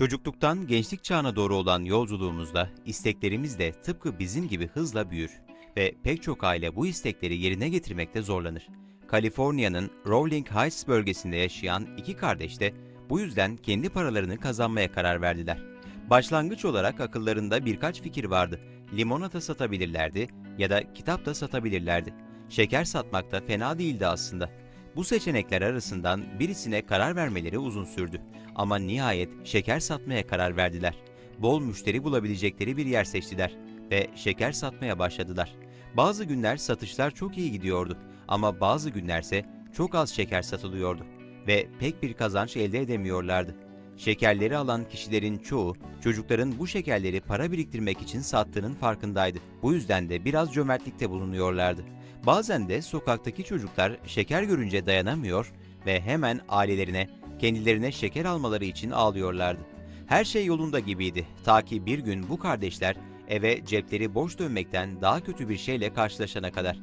Çocukluktan gençlik çağına doğru olan yolculuğumuzda isteklerimiz de tıpkı bizim gibi hızla büyür ve pek çok aile bu istekleri yerine getirmekte zorlanır. Kaliforniya'nın Rolling Heights bölgesinde yaşayan iki kardeş de bu yüzden kendi paralarını kazanmaya karar verdiler. Başlangıç olarak akıllarında birkaç fikir vardı. Limonata satabilirlerdi ya da kitap da satabilirlerdi. Şeker satmak da fena değildi aslında. Bu seçenekler arasından birisine karar vermeleri uzun sürdü. Ama nihayet şeker satmaya karar verdiler. Bol müşteri bulabilecekleri bir yer seçtiler ve şeker satmaya başladılar. Bazı günler satışlar çok iyi gidiyordu ama bazı günlerse çok az şeker satılıyordu ve pek bir kazanç elde edemiyorlardı. Şekerleri alan kişilerin çoğu çocukların bu şekerleri para biriktirmek için sattığının farkındaydı. Bu yüzden de biraz cömertlikte bulunuyorlardı. Bazen de sokaktaki çocuklar şeker görünce dayanamıyor ve hemen ailelerine kendilerine şeker almaları için ağlıyorlardı. Her şey yolunda gibiydi ta ki bir gün bu kardeşler eve cepleri boş dönmekten daha kötü bir şeyle karşılaşana kadar.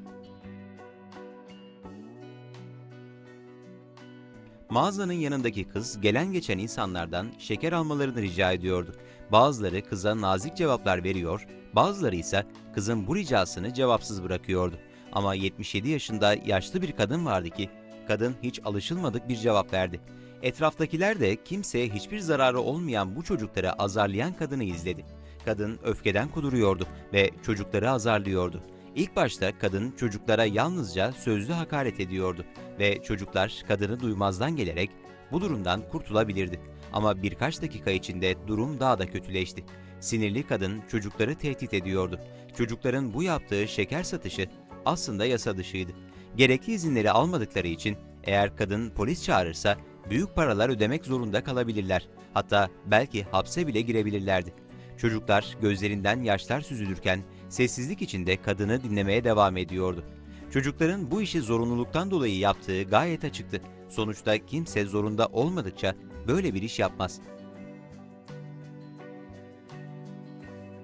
Mağazanın yanındaki kız gelen geçen insanlardan şeker almalarını rica ediyordu. Bazıları kıza nazik cevaplar veriyor, bazıları ise kızın bu ricasını cevapsız bırakıyordu. Ama 77 yaşında yaşlı bir kadın vardı ki kadın hiç alışılmadık bir cevap verdi. Etraftakiler de kimseye hiçbir zararı olmayan bu çocukları azarlayan kadını izledi. Kadın öfkeden kuduruyordu ve çocukları azarlıyordu. İlk başta kadın çocuklara yalnızca sözlü hakaret ediyordu ve çocuklar kadını duymazdan gelerek bu durumdan kurtulabilirdi. Ama birkaç dakika içinde durum daha da kötüleşti. Sinirli kadın çocukları tehdit ediyordu. Çocukların bu yaptığı şeker satışı aslında yasa dışıydı. Gerekli izinleri almadıkları için eğer kadın polis çağırırsa büyük paralar ödemek zorunda kalabilirler. Hatta belki hapse bile girebilirlerdi. Çocuklar gözlerinden yaşlar süzülürken sessizlik içinde kadını dinlemeye devam ediyordu. Çocukların bu işi zorunluluktan dolayı yaptığı gayet açıktı. Sonuçta kimse zorunda olmadıkça böyle bir iş yapmaz.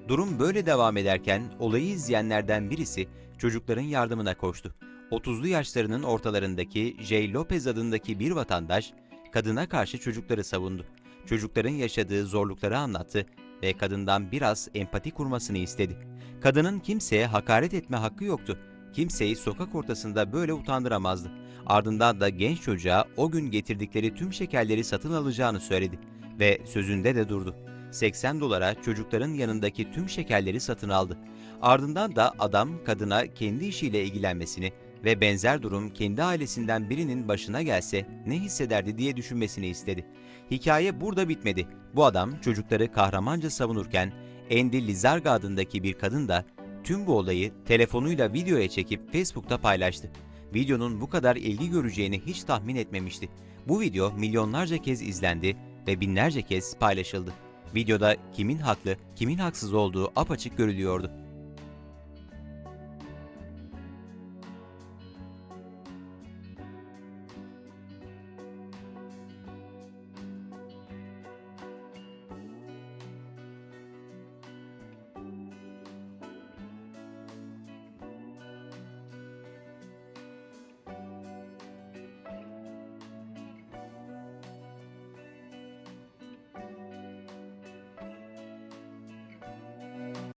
Durum böyle devam ederken olayı izleyenlerden birisi çocukların yardımına koştu. 30'lu yaşlarının ortalarındaki J. Lopez adındaki bir vatandaş kadına karşı çocukları savundu. Çocukların yaşadığı zorlukları anlattı ve kadından biraz empati kurmasını istedi. Kadının kimseye hakaret etme hakkı yoktu. Kimseyi sokak ortasında böyle utandıramazdı. Ardından da genç çocuğa o gün getirdikleri tüm şekerleri satın alacağını söyledi ve sözünde de durdu. 80 dolara çocukların yanındaki tüm şekerleri satın aldı. Ardından da adam kadına kendi işiyle ilgilenmesini ve benzer durum kendi ailesinden birinin başına gelse ne hissederdi diye düşünmesini istedi. Hikaye burada bitmedi. Bu adam çocukları kahramanca savunurken Andy Lizarga adındaki bir kadın da tüm bu olayı telefonuyla videoya çekip Facebook'ta paylaştı. Videonun bu kadar ilgi göreceğini hiç tahmin etmemişti. Bu video milyonlarca kez izlendi ve binlerce kez paylaşıldı. Videoda kimin haklı, kimin haksız olduğu apaçık görülüyordu.